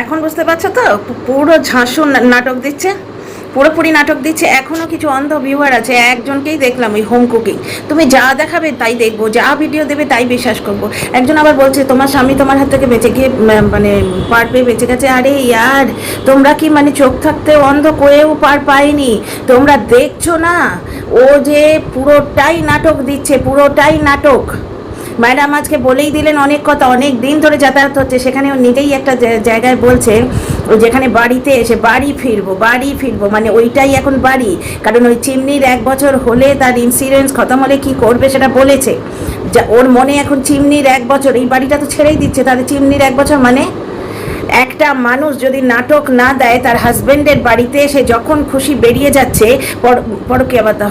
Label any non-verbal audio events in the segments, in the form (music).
এখন বুঝতে পারছ তো? পুরো ঝাঁসু নাটক দিচ্ছে। পুরোপুরি নাটক দিচ্ছে। এখনও কিছু অন্ধ ভিউয়ার আছে, একজনকেই দেখলাম ওই হোম কুকিং তুমি যা দেখাবে তাই দেখব, যা ভিডিও দেবে তাই বিশ্বাস করব। একজন আবার বলছে, তোমার স্বামী তোমার হাত থেকে বেঁচে গিয়ে মানে পার পেয়ে বেঁচে গেছে। আরে ইয়ার, তোমরা কি মানে চোখ থাকতে অন্ধ করেও পার পায়নি? তোমরা দেখছ না? ও যে পুরোটাই নাটক দিচ্ছে, পুরোটাই নাটক। ম্যাডাম আজকে বলেই দিলেন অনেক কথা, অনেক দিন ধরে যাতায়াত হচ্ছে, সেখানে ও নিজেই একটা জায়গায় বলছে যেখানে বাড়িতে এসে বাড়ি ফিরবো বাড়ি ফিরবো মানে ওইটাই এখন বাড়ি, কারণ ওই চিমনির এক বছর হলে তার ইন্স্যুরেন্স খতম হলে কী করবে সেটা বলেছে। যা, ওর মনে এখন চিমনির এক বছর, এই বাড়িটা তো ছেড়েই দিচ্ছে তাহলে চিমনির এক বছর মানে? একটা মানুষ যদি নাটক না দেয়, তার হাজবেন্ডের বাড়িতে সে যখন খুশি বেরিয়ে যাচ্ছে, পর- পরকীয়া বাতা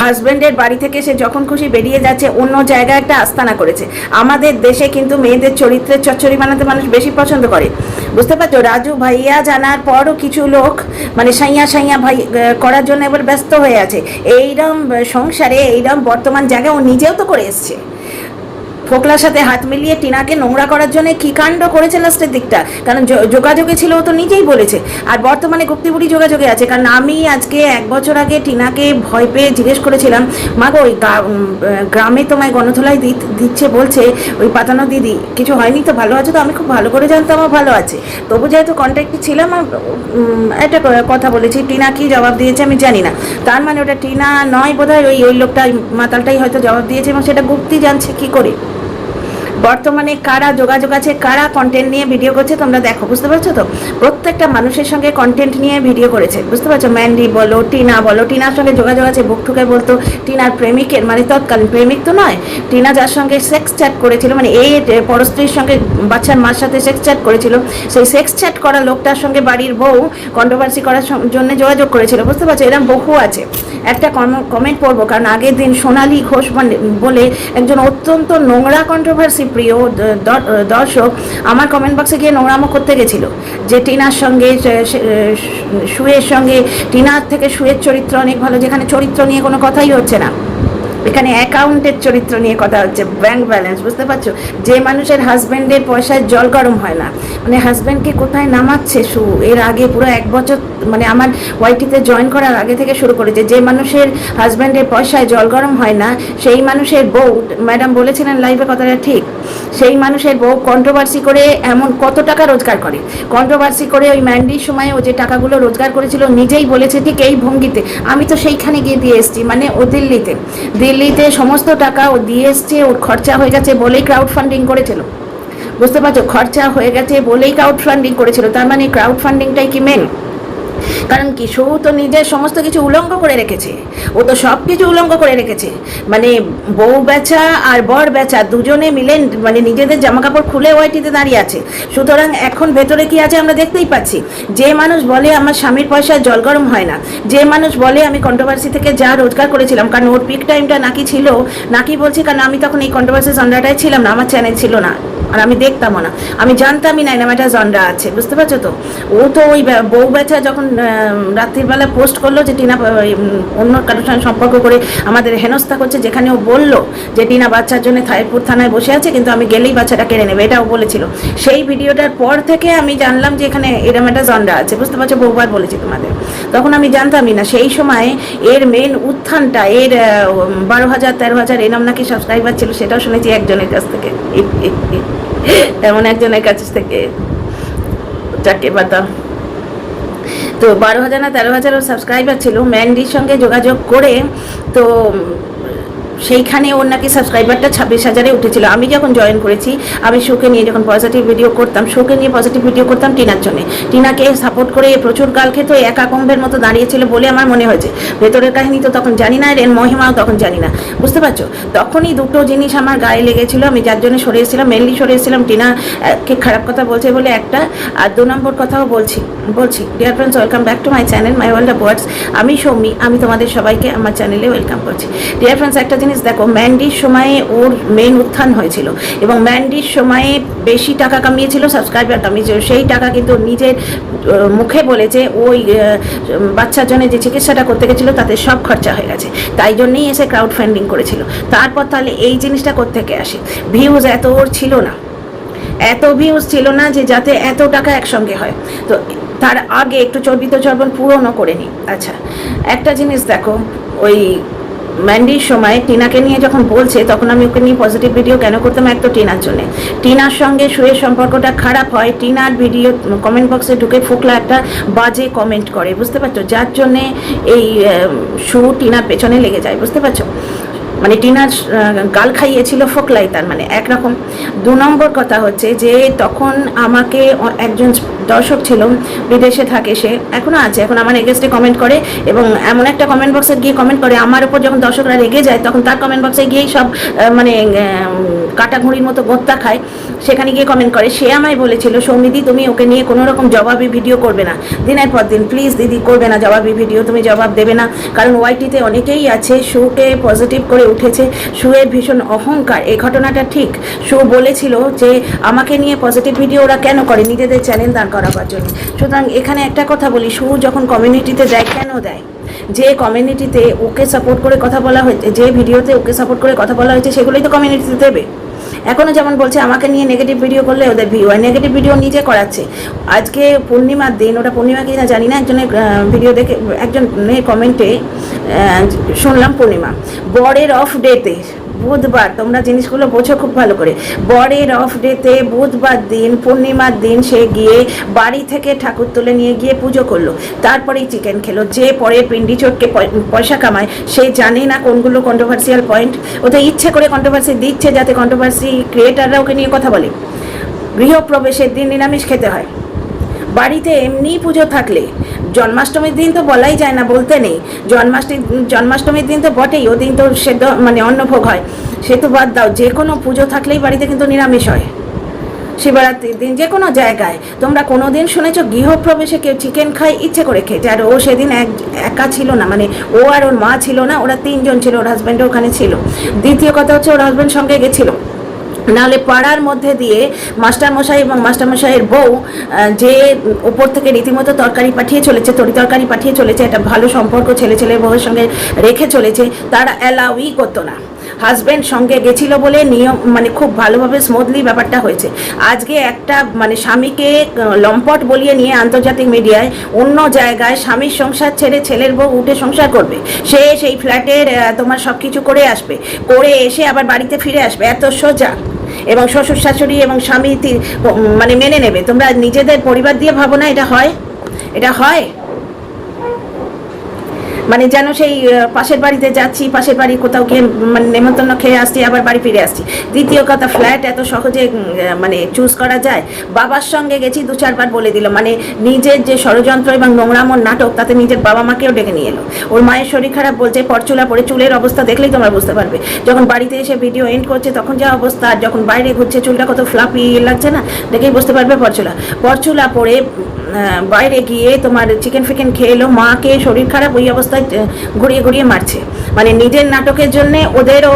হাজবেন্ডের বাড়ি থেকে সে যখন খুশি বেরিয়ে যাচ্ছে, অন্য জায়গায় একটা আস্তানা করেছে। আমাদের দেশে কিন্তু মেয়েদের চরিত্রের চচ্চরি বানাতে মানুষ বেশি পছন্দ করে। বুঝতে পারছ? রাজু ভাইয়া জানার পরও কিছু লোক মানে সাইয়া সাইয়া ভাই করার জন্য এবার ব্যস্ত হয়ে আছে। এইরম সংসারে, এইরম বর্তমান জায়গায় ও নিজেও তো করে এসছে। ফোকলার সাথে হাত মিলিয়ে টিনাকে নোংরা করার জন্য কি কাণ্ড করেছে লাস্টের দিকটা? কারণ যোগাযোগে ছিল, ও তো নিজেই বলেছে। আর বর্তমানে গুপ্তিবুড়ি যোগাযোগে আছে। কারণ আমি আজকে এক বছর আগে টিনাকে ভয় পেয়ে জিজ্ঞেস করেছিলাম, মা গো, ওই গ্রামে তোমায় গণধোলাই দিচ্ছে বলছে, ওই পাতানো দিদি, কিছু হয়নি তো? ভালো আছে তো? আমি খুব ভালো করে জানতাম, ও ভালো আছে। তবু যেহেতু কন্ট্যাক্টে ছিলাম একটা কথা বলেছি, টিনা কি জবাব দিয়েছে আমি জানি না। তার মানে ওটা টিনা নয় বোধহয়, ওই ওই লোকটা মাতালটাই হয়তো জবাব দিয়েছে, এবং সেটা গুপ্তি জানছে, কি করে? বর্তমানে কারা যোগাযোগ আছে, কারা কন্টেন্ট নিয়ে ভিডিও করছে তোমরা দেখো, বুঝতে পারছ তো? প্রত্যেকটা মানুষের সঙ্গে কন্টেন্ট নিয়ে ভিডিও করেছে, বুঝতে পারছ? ম্যান্ডি বলো, টিনা বলো, টিনার সঙ্গে যোগাযোগ আছে, বুক ঠুকে বলতো, টিনার প্রেমিকের মানে তৎকালীন প্রেমিক তো নয়, টিনা যার সঙ্গে সেক্স চ্যাট করেছিল মানে এই পরস্ত্রীর সঙ্গে বাচ্চার মার সাথে সেক্স চ্যাট করেছিল, সেই সেক্স চ্যাট করা লোকটার সঙ্গে বাড়ির বউ কন্ট্রোভার্সি করার জন্য যোগাযোগ করেছিল, বুঝতে পারছ? এরকম বহু আছে। একটা কমেন্ট পড়ব, কারণ আগের দিন সোনালী ঘোষ বলে একজন অত্যন্ত নোংরা কন্ট্রোভার্সি প্রিয় দর্শক, আমার কমেন্ট বক্সে গিয়ে নোংরামো করতে গেছিল যে টিনার সঙ্গে সুয়ের সঙ্গে, টিনার থেকে সুয়ের চরিত্র অনেক ভালো, যেখানে চরিত্র নিয়ে কোনো কথাই হচ্ছে না। এখানে অ্যাকাউন্টের চরিত্র নিয়ে কথা হচ্ছে ব্যাংক ব্যালেন্স বুঝতে পারছ? যে মানুষের হাজব্যান্ডের পয়সায় জল গরম হয় না। মানে হাজব্যান্ডকে কোথায় নামাচ্ছে সু? এর আগে পুরো এক বছর মানে আমার ওয়াইটিতে জয়েন করার আগে থেকে শুরু করেছে। যে মানুষের হাজব্যান্ডের পয়সায় জল গরম হয় না, সেই মানুষের বউ ম্যাডাম বলেছিলেন লাইভে কথাটা ঠিক। সেই মানুষের বউ কন্ট্রোভার্সি করে এমন কত টাকা রোজগার করে। কন্ট্রোভার্সি করে ওই ম্যান্ডির সময় ও যে টাকাগুলো রোজগার করেছিল, নিজেই বলেছে, ঠিক এই ভঙ্গিতে, আমি তো সেইখানে গিয়ে দিয়ে এসেছি মানে ও দিল্লিতে। দিল্লিতে সমস্ত টাকা ও দিয়ে এসছে, ওর খরচা হয়ে গেছে বলেই ক্রাউড ফান্ডিং করেছিল। বুঝতে পারছ? খরচা হয়ে গেছে বলেই ক্রাউড ফান্ডিং করেছিল, তার মানে ক্রাউড ফান্ডিংটাই কি মেন কারণ কি তো নিজের সমস্ত কিছু উলঙ্গ করে রেখেছে। ও তো সব কিছু উলঙ্গ করে রেখেছে। মানে বউ বেচা আর বর বেচা দুজনে মিলে মানে নিজেদের জামা কাপড় খুলে ওয়াইটিতে দাঁড়িয়ে আছে। সুতরাং এখন ভেতরে কি আছে আমরা দেখতেই পাচ্ছি। যে মানুষ বলে আমার স্বামীর পয়সায় জল গরম হয় না। যে মানুষ বলে আমি কন্ট্রোভার্সি থেকে যা রোজগার করেছিলাম, কারণ ওর পিক টাইমটা নাকি ছিল, নাকি বলছি কারণ আমি তখন এই কন্ট্রোভার্সি জন্ডাটায় ছিলাম না, আমার চ্যানেল ছিল না। আর আমি দেখতামও না। আমি জানতামই না এরকম একটা জন্ডা আছে, বুঝতে পারছ তো? ও তো ওই বউ বেচা যখন রাত্রিবেলা পোস্ট করল যে টিনা অন্য কারোর সঙ্গে সম্পর্ক করে আমাদের হেনস্থা করছে। যেখানে ও বলল যে টিনা বাচ্চার জন্য থাইপুর থানায় বসে আছে, কিন্তু আমি গেলেই বাচ্চাটা কেড়ে নেবে, এটাও বলেছিল। সেই ভিডিওটার পর থেকে আমি জানলাম যে এখানে এরম একটা জন্ডা আছে, বুঝতে পারছ? বহুবার বলেছি তোমাদের। তখন আমি জানতামই না, সেই সময় এর মেন উত্থানটা, এর বারো হাজার, তেরো হাজার, এরম নাকি সাবস্ক্রাইবার ছিল, সেটাও শুনেছি একজনের কাছ থেকে। এমন একজনের কাছ থেকে। যাকে বাতা তো বারো হাজার না তেরো হাজারও সাবস্ক্রাইবার ছিল। ম্যান্ডির সঙ্গে যোগাযোগ করে তো সেইখানে ওর নাকি সাবস্ক্রাইবারটা ছাব্বিশ হাজারে উঠেছিল। আমি যখন জয়েন করেছি আমি শোকে নিয়ে যখন পজিটিভ ভিডিও করতাম শোকে নিয়ে পজিটিভ ভিডিও করতাম টিনার জন্য। টিনাকে সাপোর্ট করে প্রচুর কাল খেত একা কম্বের মতো দাঁড়িয়েছিল বলে আমার মনে হয়েছে। ভেতরের কাহিনী তো তখন জানি না এর মহিমাও তখন জানি না। বুঝতে পারছ? তখনই দুটো জিনিস আমার গায়ে লেগেছিল আমি যার জন্য সরে এসেছিলাম মেনলি সরে এসেছিলাম টিনা আহ, কে খারাপ কথা বলছে বলে একটা আর দু নম্বর কথাও বলছি বলছি dear friends welcome back to my channel my world of words আমি সৌমি আমি তোমাদের সবাইকে আমার চ্যানেলে ওয়েলকাম করছি। ডিয়ার ফ্রেন্ডস একটা জিনিস দেখো ম্যান্ডির সময়ে ওর মেন উত্থান হয়েছিল এবং ম্যান্ডির সময়ে বেশি টাকা কামিয়েছিল সাবস্ক্রাইবার কামিয়েছিল। সেই টাকা কিন্তু নিজের মুখে বলেছে ওই বাচ্চার জন্য যে চিকিৎসাটা করতে গেছিল তাতে সব খরচা হয়ে গেছে। তাই জন্যেই এসে ক্রাউড ফান্ডিং করেছিল। তারপর তাহলে এই জিনিসটা কোত্থেকে আসে? ভিউজ এত ওর ছিল না। এত ভিউজ ছিল না যে যাতে এত টাকা একসঙ্গে হয়। তো তার আগে একটু চর্বিত চর্বণ পূরণও করে নিই আচ্ছা একটা জিনিস দেখো, ওই ম্যান্ডির সময় টিনাকে নিয়ে যখন বলছে, তখন আমি ওকে নিয়ে পজিটিভ ভিডিও কেন করতাম? এক তো টিনার জন্য। টিনার সঙ্গে শুয়ের সম্পর্কটা খারাপ হয়, টিনার ভিডিও কমেন্ট বক্সে ঢুকে ফুকলা একটা বাজে কমেন্ট করে, বুঝতে পারছ? যার জন্যে এই সু টিনার পেছনে লেগে যায়, বুঝতে পারছ? মানে টিনার গাল খাইয়েছিল ফোকলাই তার মানে একরকম। দু নম্বর কথা হচ্ছে যে তখন আমাকে একজন দর্শক ছিল, বিদেশে থাকে সে এখনও আছে, এখন আমার এগেস্টে কমেন্ট করে এবং এমন একটা কমেন্ট বক্সে গিয়ে কমেন্ট করে, আমার উপর যখন দর্শকরা রেগে যায়, তখন তার কমেন্ট বক্সে গিয়েই সব মানে কাটাঘুড়ির মতো গোত্তা খায়, সেখানে গিয়ে কমেন্ট করে, সে আমায় বলেছিল, সৌমিদি, তুমি ওকে নিয়ে কোনো রকম জবাবি ভিডিও করবে না। দিনের পর দিন প্লিজ দিদি, করবে না জবাবি ভিডিও তুমি জবাব দেবে না। কারণ ওয়াইটিতে অনেকেই আছে, শুকে পজিটিভ করে উঠেছে শুয়ের ভীষণ অহংকার, এই ঘটনাটা ঠিক। শু বলেছিল যে, আমাকে নিয়ে পজিটিভ ভিডিও ওরা কেন করে? নিজেদের চ্যানেল দাঁড় করাবার জন্য। সুতরাং এখানে একটা কথা বলি শু যখন কমিউনিটিতে দেয় কেন দেয়? যে কমিউনিটিতে ওকে সাপোর্ট করে কথা বলা হয়েছে যে ভিডিওতে ওকে সাপোর্ট করে কথা বলা হয়েছে, সেগুলোই তো কমিউনিটিতে দেবে। এখনও যেমন বলছে, আমাকে নিয়ে নেগেটিভ ভিডিও করলে ওদের ভিউ হয়। নেগেটিভ ভিডিও নিজে করাচ্ছে। আজকে পূর্ণিমার দিন, ওটা পূর্ণিমা কি না জানি না, একজনের ভিডিও দেখে একজন কমেন্টে শুনলাম পূর্ণিমা। বরের অফ ডেতে বুধবার, তোমরা জিনিসগুলো বোঝো খুব ভালো করে। বরের অফ ডেতে বুধবার দিন, পূর্ণিমার দিন সে গিয়ে বাড়ি থেকে ঠাকুর তুলে নিয়ে গিয়ে পুজো করল। তারপরেই চিকেন খেলো। যে পরে পিন্ডি চটকে পয়- পয়সা কামায়, সে জানে না কোনগুলো কন্ট্রোভার্সিয়াল পয়েন্ট ওতে ইচ্ছে করে কন্ট্রোভার্সি দিচ্ছে যাতে কন্ট্রোভার্সি ক্রিয়েটাররা ওকে নিয়ে কথা বলে। গৃহপ্রবেশের দিন নিরামিষ খেতে হয়। বাড়িতে এমনি পুজো থাকলে জন্মাষ্টমীর দিন তো বলাই যায় না, বলতে নেই। জন্মাষ্টমী জন্মাষ্টমীর দিন তো বটেই ওদিন তো সেদ্ধ মানে অন্নভোগ হয়। সে তো বাদ দাও, যে কোনো পুজো থাকলেই বাড়িতে কিন্তু নিরামিষ হয়। শিবরাত্রির দিন, যে কোনো জায়গায়। তোমরা কোনো দিন শুনেছো গৃহপ্রবেশে কেউ চিকেন খায়, ইচ্ছে করে খেয়েছে আর ও সেদিন এক, একা ছিল না মানে ও আর ওর মা ছিল না, ওরা তিনজন ছিল, ওর হাজব্যান্ডও ওখানে ছিল। দ্বিতীয় কথা হচ্ছে, ওর হাজব্যান্ড সঙ্গে গেছিল। নাহলে পাড়ার মধ্যে দিয়ে মাস্টারমশাই এবং মাস্টারমশাইয়ের বউ যে উপর থেকে রীতিমতো তরকারি পাঠিয়ে চলেছে, তরি তরকারি পাঠিয়ে চলেছে, একটা ভালো সম্পর্ক ছেলে ছেলে বউয়ের সঙ্গে রেখে চলেছে, তারা অ্যালাউই করতো না। হাজব্যান্ড সঙ্গে গেছিল বলে নিয়ম মানে খুব ভালোভাবে স্মুথলি ব্যাপারটা হয়েছে। আজকে একটা মানে স্বামীকে লম্পট বলিয়ে নিয়ে আন্তর্জাতিক মিডিয়ায় অন্য জায়গায় স্বামীর সংসার ছেড়ে ছেলের বউ উঠে সংসার করবে। সে সেই ফ্ল্যাটের তোমার সব কিছু করে আসবে। করে এসে আবার বাড়িতে ফিরে আসবে। এত সোজা। এবং শ্বশুর শাশুড়ি এবং স্বামী মানে মেনে নেবে। তোমরা নিজেদের পরিবার দিয়ে ভাবো না, এটা হয়? এটা হয়? মানে যেন সেই পাশের বাড়িতে যাচ্ছি, পাশের বাড়ি কোথাও গিয়ে মানে নেমন্তন্ন খেয়ে আসছি, আবার বাড়ি ফিরে আসছি। দ্বিতীয় কথা ফ্ল্যাট এত সহজে মানে চুজ করা যায়? বাবার সঙ্গে গেছি, দু চারবার বলে দিল। মানে নিজের যে ষড়যন্ত্র এবং নোংরামোর নাটক, তাতে নিজের বাবা মাকেও ডেকে নিয়ে এলো। ওর মায়ের শরীর খারাপ বলছে, পরচুলা পরে চুলের অবস্থা দেখলেই তোমরা বুঝতে পারবে। যখন বাড়িতে এসে ভিডিও এন্ড করছে, তখন যা অবস্থা, আর যখন বাইরে ঘুরছে, চুলটা কত ফ্লাপি লাগছে না? দেখেই বুঝতে পারবে পরচুলা। পরচুলা পরে বাইরে গিয়ে তোমার চিকেন ফিকেন খেয়ে এলো। মাকে শরীর খারাপ, ওই অবস্থায় আহ, ঘুরিয়ে ঘুরিয়ে মারছে। মানে নিজের নাটকের জন্যে ওদেরও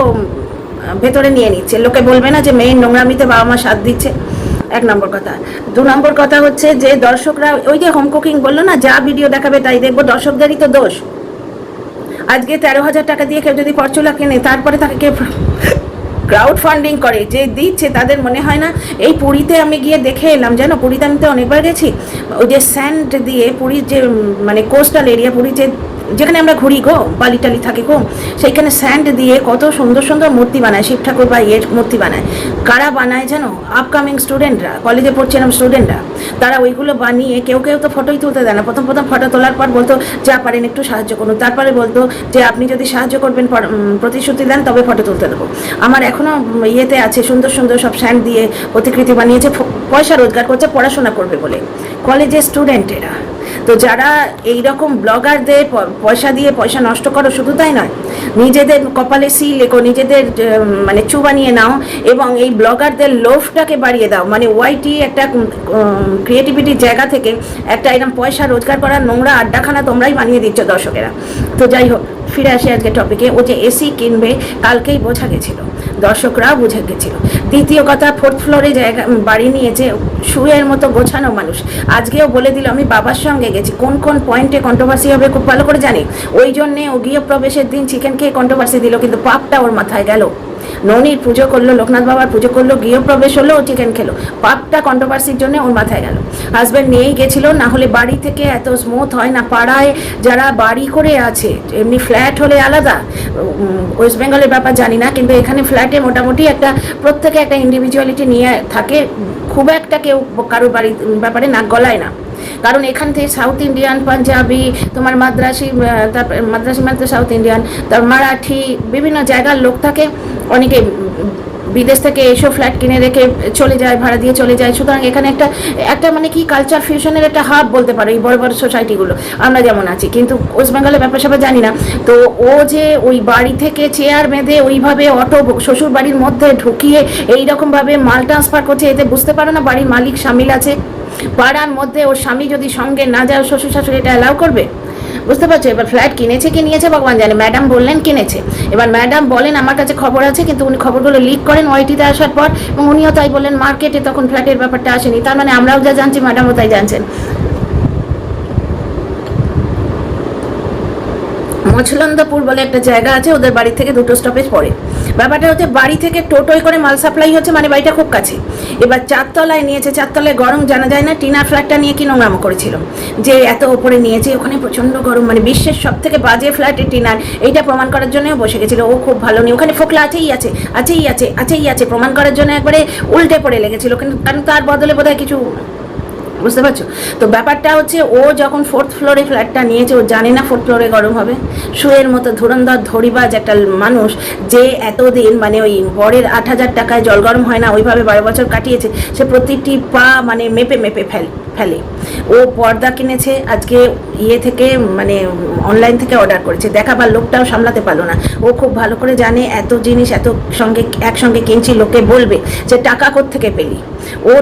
ভেতরে নিয়ে নিচ্ছে। লোকে বলবে না যে মেয়ের নোংরামিতে বাবা মা সাথ দিচ্ছে। এক নম্বর কথা। দু নম্বর কথা হচ্ছে যে দর্শকরা ওই যে হোম কুকিং বলল না যা ভিডিও দেখাবে তাই দেখব দর্শকদেরই তো দোষ। আজকে তেরো হাজার টাকা দিয়ে কেউ যদি পরচুলা কেনে তারপরে তাকে কেউ ক্রাউড ফান্ডিং করে যে দিচ্ছে তাদের মনে হয় না এই পুরীতে আমি গিয়ে দেখে এলাম জানো পুরীতে আমি তো অনেকবার গেছি। ওই যে স্যান্ড দিয়ে পুরীর যে মানে কোস্টাল এরিয়া পুরীর যে যেখানে আমরা ঘুরি গো বালি টালি থাকে গো, সেইখানে স্যান্ড দিয়ে কত সুন্দর সুন্দর মূর্তি বানায়, শিব ঠাকুর বা ইয়ের মূর্তি বানায়। কারা বানায় জানো? আপকামিং স্টুডেন্টরা কলেজে পড়ছিলাম স্টুডেন্টরা তারা ওইগুলো বানিয়ে কেউ কেউ তো ফটোই তুলতে দেয় না। প্রথম প্রথম ফটো তোলার পর বলতো, যা পারেন একটু সাহায্য করুন। তারপরে বলতো যে, আপনি যদি সাহায্য করবেন, পর- প্রতিশ্রুতি দেন, তবে ফটো তুলতে দেবো। আমার এখনও ইয়েতে আছে, সুন্দর সুন্দর সব স্যান্ড দিয়ে প্রতিকৃতি বানিয়েছে পয়সা রোজগার করছে, পড়াশোনা করবে বলে। কলেজের স্টুডেন্টেরা তো যারা এই রকম ব্লগারদের পয়সা দিয়ে পয়সা নষ্ট করো, শুধু তাই নয়, নিজেদের কপালে সি লেখো নিজেদের মানে চু বানিয়ে নাও এবং এই ব্লগারদের লোভটাকে বাড়িয়ে দাও। মানে ওয়াইটি একটা ক্রিয়েটিভিটির জায়গা থেকে একটা এরকম পয়সা রোজগার করার নোংরা আড্ডাখানা তোমরাই বানিয়ে দিচ্ছ দর্শকেরা। তো যাই হোক, ফিরে আসি আজকে টপিকে ও যে এসি কিনবে, কালকেই বোঝা গেছিল। দর্শকরাও বুঝে গেছিল। দ্বিতীয় কথা ফোর্থ ফ্লোরে জায়গা বাড়ি নিয়ে যে শুয়ের মতো গোছানো মানুষ। আজকেও বলে দিল, আমি বাবার সঙ্গে গেছি। কোন কোন পয়েন্টে কন্ট্রোভার্সি হবে খুব ভালো করে জানি? ওই জন্যে ও প্রবেশের দিন চিকেন খেয়ে কন্ট্রোভার্সি দিল, কিন্তু পাপটা ওর মাথায় গেল। ননির পুজো করল, লোকনাথ বাবার পুজো করল, গৃহপ্রবেশ হলো, ও চিকেন খেলো। পাপটা কন্ট্রোভার্সির জন্য ওর মাথায় গেল। হাজব্যান্ড নিয়েই গেছিল, না হলে বাড়ি থেকে এত স্মুথ হয় না, পাড়ায় যারা বাড়ি করে আছে, এমনি ফ্ল্যাট হলে আলাদা। ওয়েস্ট বেঙ্গলের ব্যাপার জানি না, কিন্তু এখানে ফ্ল্যাটে মোটামুটি একটা, প্রত্যেকে একটা ইন্ডিভিজুয়ালিটি নিয়ে থাকে। খুব একটা কেউ কারোর বাড়ির ব্যাপারে নাক গলায় না। কারণ এখান থেকে সাউথ ইন্ডিয়ান পাঞ্জাবি তোমার মাদ্রাসি তারপর মাদ্রাসি মানে সাউথ ইন্ডিয়ান তার মারাঠি বিভিন্ন জায়গার লোক থাকে, অনেকে বিদেশ থেকে এসেও ফ্ল্যাট কিনে রেখে চলে যায়, ভাড়া দিয়ে চলে যায়। সুতরাং এখানে একটা একটা মানে কি কালচার ফিউশনের একটা হাব বলতে পারো এই বড় বড় সোসাইটিগুলো আমরা যেমন আছি, কিন্তু ওয়েস্ট বেঙ্গলের ব্যাপার স্যাপার জানি না। তো ও যে ওই বাড়ি থেকে চেয়ার বেঁধে ওইভাবে অটো শ্বশুর বাড়ির মধ্যে ঢুকিয়ে এইরকমভাবে মাল ট্রান্সফার করছে, এতে বুঝতে পারো না বাড়ির মালিক সামিল আছে। পাড়ার মধ্যে ওর স্বামী যদি সঙ্গে না যায় শ্বশুর শাশুড়ি এটা অ্যালাউ করবে? বুঝতে পারছ? এবার ফ্ল্যাট কিনেছে কি নিয়েছে ভগবান জানে। ম্যাডাম বললেন কিনেছে। এবার ম্যাডাম বলেন, আমার কাছে খবর আছে কিন্তু উনি খবরগুলো লিক করেন ওয়াইটিতে আসার পর এবং উনিও তাই বললেন মার্কেটে তখন ফ্ল্যাটের ব্যাপারটা আসেনি। তার মানে আমরাও যা জানছি ম্যাডামও তাই জানছেন। মছলন্দপুর বলে একটা জায়গা আছে, ওদের বাড়ি থেকে দুটো স্টপেজ পড়ে। ব্যাপারটা হচ্ছে বাড়ি থেকে টোটোয় করে মাল সাপ্লাই হচ্ছে মানে বাড়িটা খুব কাছে। এবার চারতলায় নিয়েছে, চারতলায় গরম জানা যায় না টিনার ফ্ল্যাটটা নিয়ে কি নোংরামো করেছিল? যে এত ওপরে নিয়েছে, ওখানে প্রচণ্ড গরম মানে বিশ্বের সব থেকে বাজে ফ্ল্যাটে টিনার। এইটা প্রমাণ করার জন্যও বসে গেছিল, ও খুব ভালো নেই ওখানে ফোকলা আছেই আছে আছেই আছে আছেই আছে, প্রমাণ করার জন্য একবারে উল্টে পড়ে লেগেছিল, কিন্তু কারণ তার বদলে বোধহয় কিছু বুঝতে পারছ? তো ব্যাপারটা হচ্ছে, ও যখন ফোর্থ ফ্লোরে ফ্ল্যাটটা নিয়েছে, ও জানে না ফোর্থ ফ্লোরে গরম হবে। শুয়ের মতো ধুরন্ধর ধরিবাজ একটা মানুষ যে এতদিন মানে ওই বরের আট হাজার টাকায় জল গরম হয় না, ওইভাবে বারো বছর কাটিয়েছে, সে প্রতিটি পা মানে মেপে মেপে ফেল, ফেলে। ও পর্দা কিনেছে, আজকে ইয়ে থেকে মানে অনলাইন থেকে অর্ডার করেছে। দেখাবার লোকটাও সামলাতে পারল না। ও খুব ভালো করে জানে, এত জিনিস এত সঙ্গে, একসঙ্গে কিনছি, লোকে বলবে যে, টাকা থেকে পেলি? ও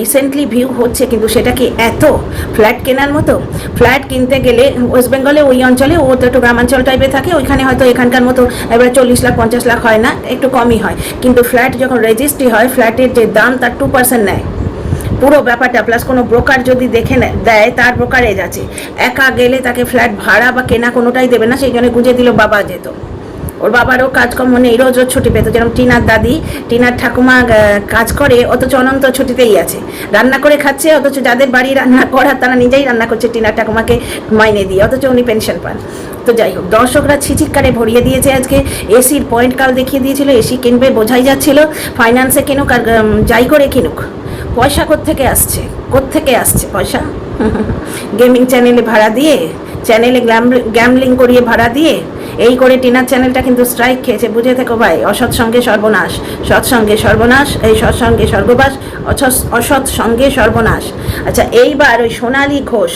রিসেন্টলি ভিউ হচ্ছে, কিন্তু সেটা কি এত? ফ্ল্যাট কেনার মতো? ফ্ল্যাট কিনতে গেলে ওয়েস্ট বেঙ্গলে ওই অঞ্চলে, ও তো একটু গ্রামাঞ্চল টাইপে থাকে, ওইখানে হয়তো এখানকার মতো এবার চল্লিশ লাখ, পঞ্চাশ লাখ হয় না, একটু কমই হয়। কিন্তু ফ্ল্যাট যখন রেজিস্ট্রি হয়, ফ্ল্যাটের যে দাম, তার টু পার্সেন্ট নেয়। পুরো ব্যাপারটা প্লাস কোনো ব্রোকার যদি দেখে দেয়, তার ব্রোকারেজ আছে। একা গেলে তাকে ফ্ল্যাট ভাড়া বা কেনা কোনোটাই দেবে না, সেই জন্য গুঁজে দিল বাবা যেত। ওর বাবারও কাজকর্ম নেই রোজ রোজ ছুটি পেত। যেরকম টিনার দাদি, টিনার ঠাকুমা কাজ করে, অথচ অনন্ত ছুটিতেই আছে। রান্না করে খাচ্ছে, অথচ যাদের বাড়ি রান্না করার তারা নিজেই রান্না করছে, টিনার ঠাকুমাকে মাইনে দিয়ে, অথচ উনি পেনশন পান। তো যাই হোক, দর্শকরা ছিচিৎকারে ভরিয়ে দিয়েছে আজকে। এসির পয়েন্ট কাল দেখিয়ে দিয়েছিল, এসি কিনবে বোঝাই যাচ্ছিল, ফাইন্যান্সে কিনুক আর যাই করে কিনুক। পয়সা কোত্থেকে আসছে? কোত্থেকে আসছে পয়সা? (laughs) গেমিং চ্যানেলে ভাড়া দিয়ে চ্যানেলে গ্যামলিং করিয়ে ভাড়া দিয়ে, এই করে টিনার চ্যানেলটা কিন্তু স্ট্রাইক খেয়েছে। বুঝে থেকো ভাই, অসৎ সঙ্গে সর্বনাশ। সৎসঙ্গে সর্বনাশ, এই সৎসঙ্গে স্বর্গবাস অসৎ অসৎ সঙ্গে সর্বনাশ। আচ্ছা এইবার ওই সোনালি ঘোষ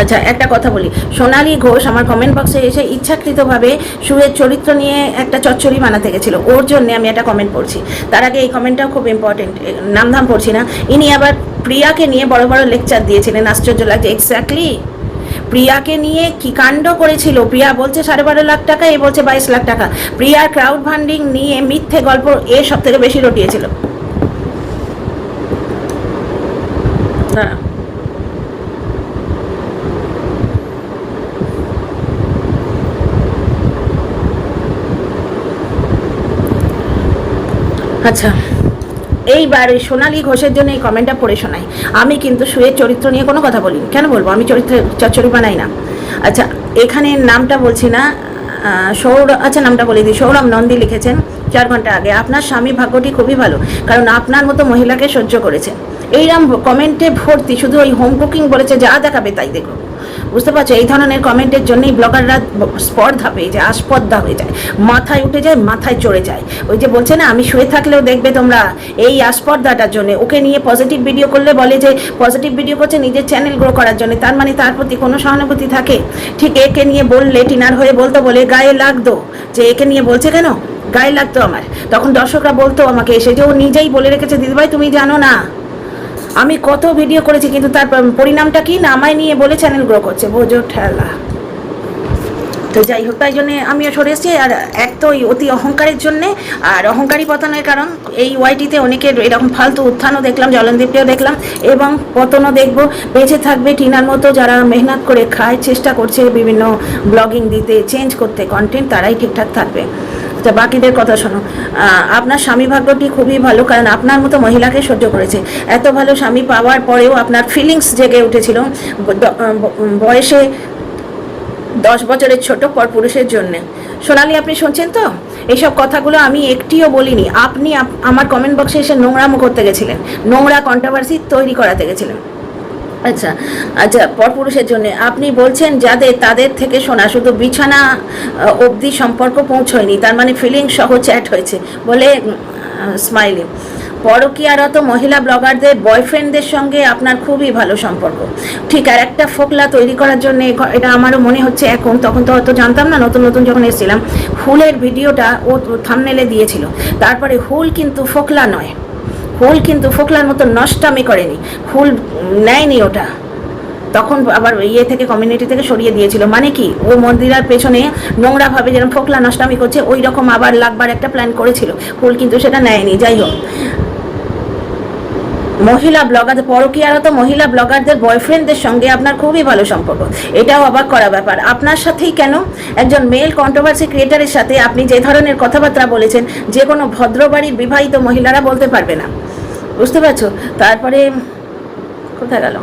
আচ্ছা একটা কথা বলি। সোনালী ঘোষ আমার কমেন্ট বক্সে এসে ইচ্ছাকৃতভাবে সুরের চরিত্র নিয়ে একটা চচ্চড়ি বানাতে গেছিল। ওর জন্য আমি একটা কমেন্ট পড়ছি। তার আগে এই কমেন্টটাও খুব ইম্পর্টেন্ট নামধাম পড়ছি না। ইনি আবার প্রিয়াকে নিয়ে বড় বড় লেকচার দিয়েছিলেন। আশ্চর্য লাগছে। এক্স্যাক্টলি প্রিয়াকে নিয়ে কি কাণ্ড করেছিল? প্রিয়া বলছে, সাড়ে বারো লাখ টাকা, এ বলছে, বাইশ লাখ টাকা। প্রিয়ার ক্রাউড ফান্ডিং নিয়ে মিথ্যে গল্প এ সব থেকে বেশি রটিয়েছিল। হ্যাঁ আচ্ছা। এইবার ওই সোনালী ঘোষের জন্য এই কমেন্টটা পড়ে শোনাই। আমি কিন্তু সুয়ের চরিত্র নিয়ে কোনো কথা বলিনি। কেন বলব? আমি চরিত্র চচ্চড়ি বানাই না। আচ্ছা এখানে নামটা বলছি না। সৌর আচ্ছা নামটা বলে দিই। সৌরভ নন্দী লিখেছেন, চার ঘণ্টা আগে। আপনার স্বামী ভাগ্যটি খুবই ভালো, কারণ আপনার মতো মহিলাকে সহ্য করেছে। এইরকম কমেন্টে ভর্তি। শুধু ওই হোম কুকিং বলেছে, যা দেখাবে তাই দেখো। বুঝতে পারছ? এই ধরনের কমেন্টের জন্যই ব্লগাররা স্পর্ধা পেয়ে যায়, আস্পর্ধা হয়ে যায়। মাথায় উঠে যায়, মাথায় চড়ে যায়। ওই যে বলছে না, আমি শুয়ে থাকলেও দেখবে তোমরা এই আস্পর্ধাটার জন্য। ওকে নিয়ে পজিটিভ ভিডিও করলে বলে যে পজিটিভ ভিডিও করছে নিজের চ্যানেল গ্রো করার জন্য। তার মানে তার প্রতি কোনো সহানুভূতি থাকে? ঠিক একে নিয়ে বললে, টিনার হয়ে বলতো বলে, গায়ে লাগতো। যে একে নিয়ে বলছে কেন? গায়ে লাগতো আমার। তখন দর্শকরা বলতো আমাকে, এসে যে ও নিজেই বলে রেখেছে, দিদিভাই তুমি জানো না। আমি কত ভিডিও করেছি, কিন্তু তার পরিণামটা কি না আমায় নিয়ে বলে চ্যানেল গ্রো করছে, বোঝো ঠেলা। তো যাই হোক, তাই জন্যে আমিও সরে এসেছি, আর এক তো ওই অতি অহংকারের জন্যে, আর অহংকারী পতনের কারণ, এই ওয়াইটিতে অনেকের এরকম ফালতু উত্থানও দেখলাম, জলনদীপকেও দেখলাম, এবং পতনও দেখব। বেঁচে থাকবে টিনার মতো যারা মেহনত করে খায়, চেষ্টা করছে বিভিন্ন ব্লগিং দিতে চেঞ্জ করতে কন্টেন্ট তারাই ঠিকঠাক থাকবে। আচ্ছা বাকিদের কথা শোনো। আপনার স্বামী ভাগ্যটি খুবই ভালো, কারণ আপনার মতো মহিলাকে সহ্য করেছে। এত ভালো স্বামী পাওয়ার পরেও আপনার ফিলিংস জেগে উঠেছিল বয়সে দশ বছরের ছোট পর পুরুষের জন্য। সোনালি, আপনি শুনছেন তো? এইসব কথাগুলো আমি একটিও বলিনি। আপনি আমার কমেন্ট বক্সে এসে নোংরামো করতে গেছিলেন। নোংরা কন্ট্রোভার্সি তৈরি করাতে গেছিলেন। আচ্ছা আচ্ছা পরপুরুষের জন্য। আপনি বলছেন যাদের, তাদের থেকে শোনা, শুধু বিছানা অবধি সম্পর্ক পৌঁছয়নি, তার মানে ফিলিং সহ চ্যাট হয়েছে। বলে স্মাইলি পরকীয়ারত মহিলা ব্লগারদের বয়ফ্রেন্ডদের সঙ্গে আপনার খুবই ভালো সম্পর্ক। ঠিক, আর একটা ফোকলা তৈরি করার জন্য এটা আমারও মনে হচ্ছে এখন, তখন তো অত জানতাম না, নতুন নতুন যখন এসেছিলাম, হুলের ভিডিওটা ও থামনেলে দিয়েছিল। তারপরে হুল কিন্তু ফোকলা নয়। হুল কিন্তু ফোকলার মতো নষ্টামি করেনি। হুল নেয়নি ওটা। তখন আবার ইয়ে থেকে কমিউনিটি থেকে সরিয়ে দিয়েছিল। মানে কি? ও মন্দিরার পেছনে নোংরাভাবে যেরকম ফোকলা নষ্টামি করছে ওই রকম আবার লাগবার একটা প্ল্যান করেছিল। হুল কিন্তু সেটা নেয়নি। যাই হোক। মহিলা ব্লগারদের পরকীয়ারত মহিলা ব্লগারদের বয়ফ্রেন্ডদের সঙ্গে আপনার খুবই ভালো সম্পর্ক। এটাও অবাক করা ব্যাপার। আপনার সাথেই কেন? একজন মেল কন্ট্রোভার্সি ক্রিয়েটারের সাথে আপনি যে ধরনের কথাবার্তা বলেছেন, যে কোনো ভদ্রবাড়ির বিবাহিত মহিলারা বলতে পারবে না। বুঝতে পারছ? তারপরে কোথায় গেল?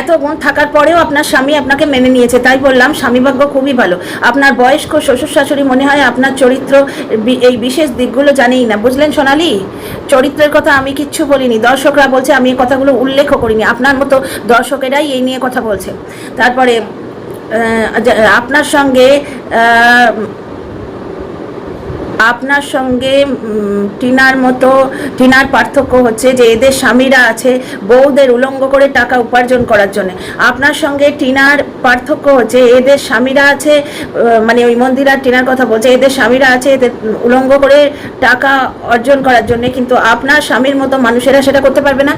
এত গুণ থাকার পরেও আপনার স্বামী আপনাকে মেনে নিয়েছে, তাই বললাম স্বামী ভাগ্য খুবই ভালো। আপনার বয়স্ক শ্বশুর শাশুড়ি মনে হয় আপনার চরিত্র এই বিশেষ দিকগুলো জানেই না। বুঝলেন সোনালি? চরিত্রের কথা আমি কিচ্ছু বলিনি। দর্শকরা বলছে আমি এই কথাগুলো উল্লেখও করিনি। আপনার মতো দর্শকেরাই এই নিয়ে কথা বলছে। তারপরে আপনার সঙ্গে আপনার সঙ্গে টিনার মতো, টিনার পার্থক্য হচ্ছে যে এদের স্বামীরা আছে বউদের উলঙ্গ করে টাকা উপার্জন করার জন্য। আপনার সঙ্গে টিনার পার্থক্য হচ্ছে এদের স্বামীরা আছে মানে ওই মন্দির আর টিনার কথা বলছে, এদের স্বামীরা আছে এদের উলঙ্গ করে টাকা অর্জন করার জন্য, কিন্তু আপনার স্বামীর মতো মানুষেরা সেটা করতে পারবে না?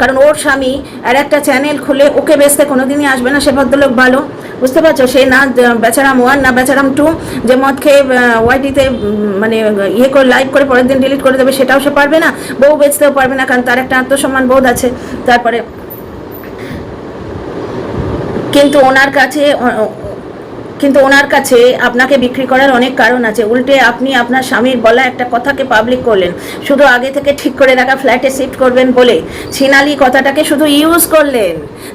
কারণ ওর স্বামী আর একটা চ্যানেল খুলে ওকে বেচতে কোনোদিনই আসবে না, সে ভদ্রলোক ভালো। বুঝতে পারছ? সে না, বেচারাম ওয়ান না বেচারাম টু যে মদ খেয়ে ওয়াইটিতে মানে ইয়ে করে লাইভ করে, পরের দিন ডিলিট করে দেবে, সেটাও সে পারবে না। বউ বেচতেও পারবে না, কারণ তার একটা আত্মসম্মান বোধ আছে। তারপরে কিন্তু ওনার কাছে কিন্তু ওনার কাছে আপনাকে বিক্রি করার অনেক কারণ আছে। উল্টে আপনি আপনার স্বামীর বলা একটা কথাকে পাবলিক করলেন। শুধু আগে থেকে ঠিক করে রাখা ফ্ল্যাটে শিফট করবেন বলে। ছিনালি কথাটাকে শুধু ইউজ করলেন,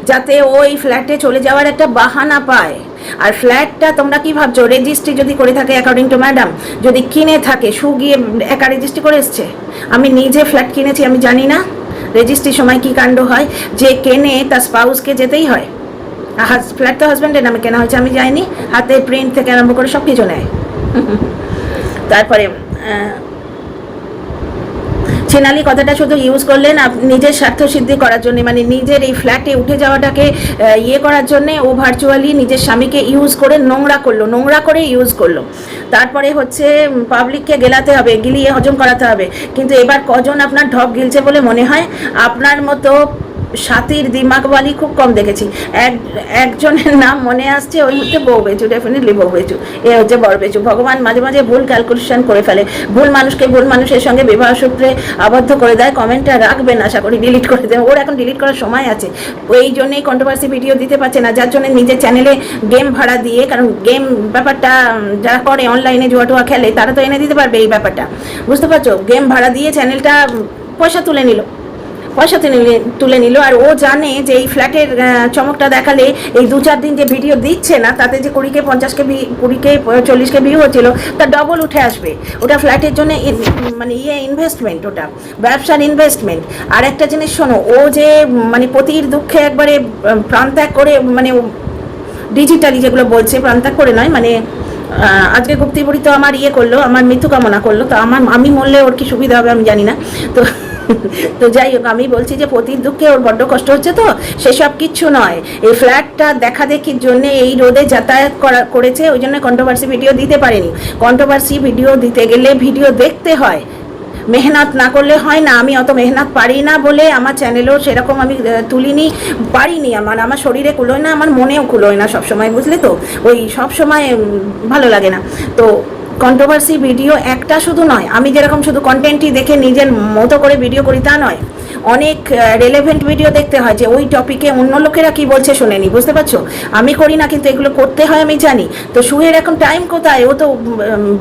যাতে ওই ফ্ল্যাটে চলে যাওয়ার একটা বাহানা পায়। আর ফ্ল্যাটটা তোমরা কি ভাবছ? রেজিস্ট্রি যদি করে থাকে অ্যাকর্ডিং টু ম্যাডাম যদি কিনে থাকে সু গিয়ে একা রেজিস্ট্রি করে এসছে? আমি নিজে ফ্ল্যাট কিনেছি, আমি জানি না রেজিস্ট্রির সময় কি কাণ্ড হয়। যে কেনে তার স্পাউসকে যেতেই হয়। ফ্ল্যাট তো হাজব্যান্ডের নামে কেনা হয়েছে আমি যাইনি। হাতে প্রিন্ট থেকে আরম্ভ করে সব কিছু নেয়। তারপরে আহ, কথাটা শুধু ইউজ করলেন নিজের স্বার্থ সিদ্ধি করার জন্য মানে নিজের এই ফ্ল্যাটে উঠে যাওয়াটাকে ইয়ে করার জন্য ও ভার্চুয়ালি নিজের স্বামীকে ইউজ করে নোংরা করল নোংরা করে ইউজ করল। তারপরে হচ্ছে পাবলিককে গেলাতে হবে গিলিয়ে হজম করাতে হবে। কিন্তু এবার কজন আপনার ঢপ গিলছে বলে মনে হয়? আপনার মতো সাতির দিমাগওয়ালি খুব কম দেখেছি। এক, একজনের নাম মনে আসছে, ওই হচ্ছে বউ বেচু ডেফিনেটলি বউ বেচু। এ হচ্ছে বড় বেচু। ভগবান মাঝে মাঝে ভুল ক্যালকুলেশন করে ফেলে। ভুল মানুষকে ভুল মানুষের সঙ্গে বিবাহ সূত্রে আবদ্ধ করে দেয়। কমেন্টটা রাখবেন, আশা করি ডিলিট করে দেবেন ওর এখন ডিলিট করার সময় আছে। এই জন্যেই কন্ট্রোভার্সি ভিডিও দিতে পারছে না। যার জন্য নিজের চ্যানেলে গেম ভাড়া দিয়ে, কারণ গেম ব্যাপারটা যারা করে অনলাইনে জুয়া খেলে, তারা তো এনে দিতে পারবে এই ব্যাপারটা। বুঝতে পারছ? গেম ভাড়া দিয়ে চ্যানেলটা পয়সা তুলে নিল। পয়সা তুলে নিল আর ও জানে যে এই ফ্ল্যাটের চমকটা দেখালে এই দু চার দিন যে ভিডিও দিচ্ছে না, তাতে যে কুড়িকে পঞ্চাশকে ভি কুড়িকে চল্লিশকে ভিউ হচ্ছিল তার ডবল উঠে আসবে। ওটা ফ্ল্যাটের জন্য মানে ইয়ে ইনভেস্টমেন্ট ওটা, ব্যবসার ইনভেস্টমেন্ট আর একটা জিনিস শোনো, ও যে মানে পতির দুঃখে একবারে প্রাণত্যাগ করে মানে ডিজিটালি যেগুলো বলছে প্রাণত্যাগ করে নয় মানে আজকে গুপ্তিবুড়ি তো আমার ইয়ে করল, আমার মৃত্যু কামনা করল, তো আমার, আমি মরলে ওর কি সুবিধা হবে আমি জানি না। তো তো যাই হোক, আমি বলছি যে পতির দুঃখে ওর বড্ড কষ্ট হচ্ছে তো, সেসব কিচ্ছু নয়। এই ফ্ল্যাটটা দেখা দেখির জন্য এই রোদে যাতায়াত করা, করেছে, ওই জন্য কন্ট্রোভার্সি ভিডিও দিতে পারেনি। কন্ট্রোভার্সি ভিডিও দিতে গেলে ভিডিও দেখতে হয়। মেহনত না করলে হয় না, আমি অত মেহনত পারি না বলে আমার চ্যানেলও সেরকম আমি তুলিনি, পারিনি আমার। আমার শরীরে কুলোয় না, আমার মনেও কুলোয় না সবসময়, বুঝলে তো? ওই সবসময় ভালো লাগে না। তো কন্ট্রোভার্সি ভিডিও একটা শুধু নয়, আমি যেরকম শুধু কন্টেন্টই দেখে নিজের মতো করে ভিডিও করি তা নয়, অনেক রেলেভেন্ট ভিডিও দেখতে হয় যে ওই টপিকে অন্য লোকেরা কি বলছে শুনে নি বুঝতে পারছ? আমি করি না কিন্তু এগুলো করতে হয় আমি জানি। তো শুয়ের এখন টাইম কোথায়? ও তো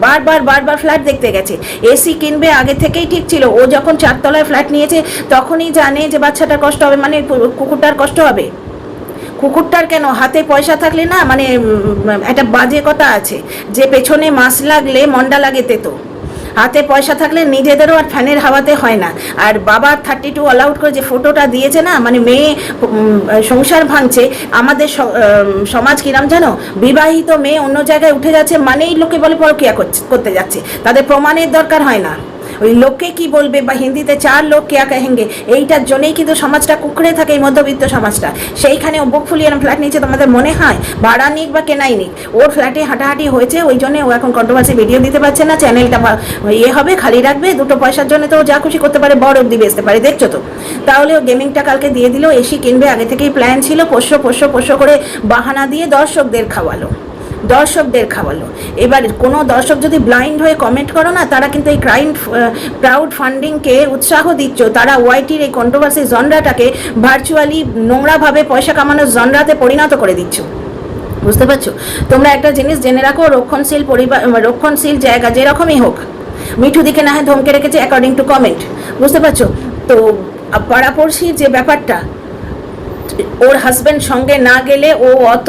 বারবার বারবার ফ্ল্যাট দেখতে গেছে। এসি কিনবে আগে থেকেই ঠিক ছিল, ও যখন চারতলায় ফ্ল্যাট নিয়েছে তখনই জানে যে বাচ্চাটার কষ্ট হবে মানে কুকুরটার কষ্ট হবে। কুকুরটার কেন? হাতে পয়সা থাকলে না মানে একটা বাজে কথা আছে। যে পেছনে মাছ লাগলে মন্ডা লাগে তেতো। হাতে পয়সা থাকলে নিজেদেরও আর ফ্যানের হাওয়াতে হয় না। আর বাবা থার্টি টু আউট করে যে ফটোটা দিয়েছে না মানে মেয়ে সংসার ভাঙছে, আমাদের সমাজ কিরাম জানো? বিবাহিত মেয়ে অন্য জায়গায় উঠে যাচ্ছে, মানেই লোকে বলে পরকিয়া করতে যাচ্ছে। তাদের প্রমাণের দরকার হয় না। ওই লোকে কি বলবে? বা হিন্দিতে চার লোক কেয়া কাহেঙ্গে? এইটার জন্যই কিন্তু সমাজটা কুকড়ে থাকে এই মধ্যবিত্ত সমাজটা। সেইখানে ও বুক ফুলিয়ে ফ্ল্যাট নিয়েছে তোমাদের মনে হয়? ভাড়া নিক বা কেনাই নিক। ওর ফ্ল্যাটে হাঁটাহাঁটি হয়েছে, ওই জন্য ও এখন কন্ট্রোভার্সি ভিডিও দিতে পারছে না চ্যানেলটা ইয়ে হবে, খালি রাখবে, দুটো পয়সার জন্য তো যা খুশি করতে পারে বড় অব্দি বেচতে পারে, দেখছ তো? তাহলে ও গেমিংটা কালকে দিয়ে দিল, এসি কিনবে, আগে থেকেই প্ল্যান ছিল, পোষ্য পোষ্য পোষ্য করে বাহানা দিয়ে দর্শকদের খাওয়ালো। দর্শকদের খাওয়ালো। এবার কোনো দর্শক যদি ব্লাইন্ড হয়ে কমেন্ট করো না, তারা কিন্তু এই ক্রাইম ক্রাউড ফান্ডিংকে উৎসাহ দিচ্ছ। তারা ওয়াইটির এই কন্ট্রোভার্সি জনরাটাকে ভার্চুয়ালি নোংরাভাবে পয়সা কামানোর জনরাতে পরিণত করে দিচ্ছ। বুঝতে পারছ? তোমরা একটা জিনিস জেনে রাখো, রক্ষণশীল পরিবার রক্ষণশীল জায়গা যেরকমই হোক, মিঠু দিকে না হয় ধমকে রেখেছে অ্যাকর্ডিং টু কমেন্ট বুঝতে পারছ? তো পাড়াপড়শির যে ব্যাপারটা ওর হাজব্যান্ড সঙ্গে না গেলে ও অত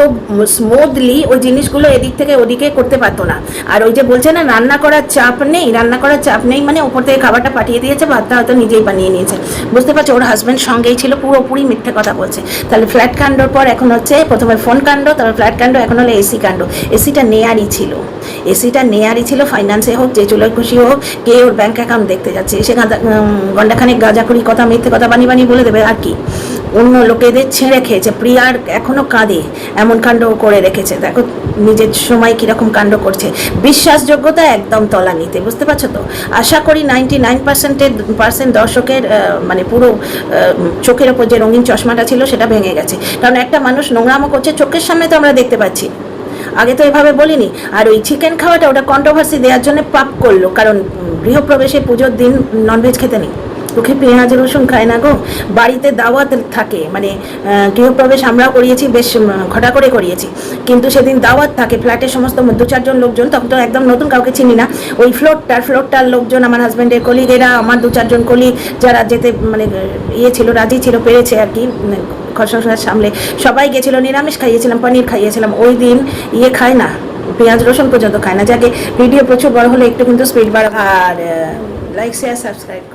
স্মুথলি ওই জিনিসগুলো এদিক থেকে ওদিকে করতে পারতো না। আর ওই যে বলছে না, রান্না করার চাপ নেই, রান্না করার চাপ নেই মানে ওপর থেকে খাবারটা পাঠিয়ে দিয়েছে, ভাতটা হয়তো নিজেই বানিয়ে নিয়েছে। বুঝতে পারছ? ওর হাজব্যান্ড সঙ্গেই ছিল, পুরোপুরি মিথ্যে কথা বলছে। তাহলে ফ্ল্যাট কাণ্ডর পর এখন হচ্ছে প্রথমে ফোন কাণ্ড, তারপর ফ্ল্যাট কাণ্ড, এখন হলো এসি কাণ্ড। এসিটা নেয়ারই ছিল। এসিটা নেয়ারই ছিল ফাইন্যান্সে হোক, যে চুলোয় খুশি হোক, কে ওর ব্যাঙ্ক অ্যাকাউন্ট দেখতে যাচ্ছে সে গাঁদা গন্ডাখানেক গাঁজাখুরি কথা, মিথ্যে কথা বানিয়ে বানিয়ে বলে দেবে, আর কি। অন্য লোকেদের ছেড়ে খেয়েছে। প্রিয়ার এখনও কাঁদে, এমন কাণ্ড করে রেখেছে। দেখো নিজের সময় কীরকম কাণ্ড করছে। বিশ্বাসযোগ্যতা একদম তলানিতে, বুঝতে পারছ তো? আশা করি নাইনটি নাইন পার্সেন্টের পার্সেন্ট দর্শকের মানে পুরো চোখের ওপর যে রঙিন চশমাটা ছিল সেটা ভেঙে গেছে। কারণ একটা মানুষ নোংরামো করছে, চোখের সামনে তো আমরা দেখতে পাচ্ছি। আগে তো এভাবে বলিনি। আর ওই চিকেন খাওয়াটা ওটা কন্ট্রোভার্সি দেওয়ার জন্য পাপ করল। কারণ গৃহপ্রবেশে পুজোর দিন ননভেজ খেতে নেই। তোকে পেঁয়াজ, রসুন খায় না গো। বাড়িতে দাওয়াত থাকে মানে গৃহপ্রবেশ আমরাও করিয়েছি, বেশ ঘটা করে করিয়েছি। কিন্তু সেদিন দাওয়াত থাকে, ফ্ল্যাটের সমস্ত দু চারজন লোকজন, তখন তো একদম নতুন কাউকে চিনি না। ওই ফ্লোরটার ফ্লোরটার লোকজন, আমার হাজব্যান্ডের কলিগ এরা আমার দু চারজন কলিগ যারা যেতে মানে ইয়ে ছিল, রাজি ছিল, পেরেছে আর কি ঘর সংসার সামলে। সবাই গেছিল, নিরামিষ খাইয়েছিলাম, পনির খাইয়েছিলাম। ওই দিন ইয়ে খায় না, পেঁয়াজ, রসুন পর্যন্ত খায় না। যাকে ভিডিও প্রচুর বড় হলে একটু কিন্তু স্পিড বাড়া আর লাইক শেয়ার সাবস্ক্রাইব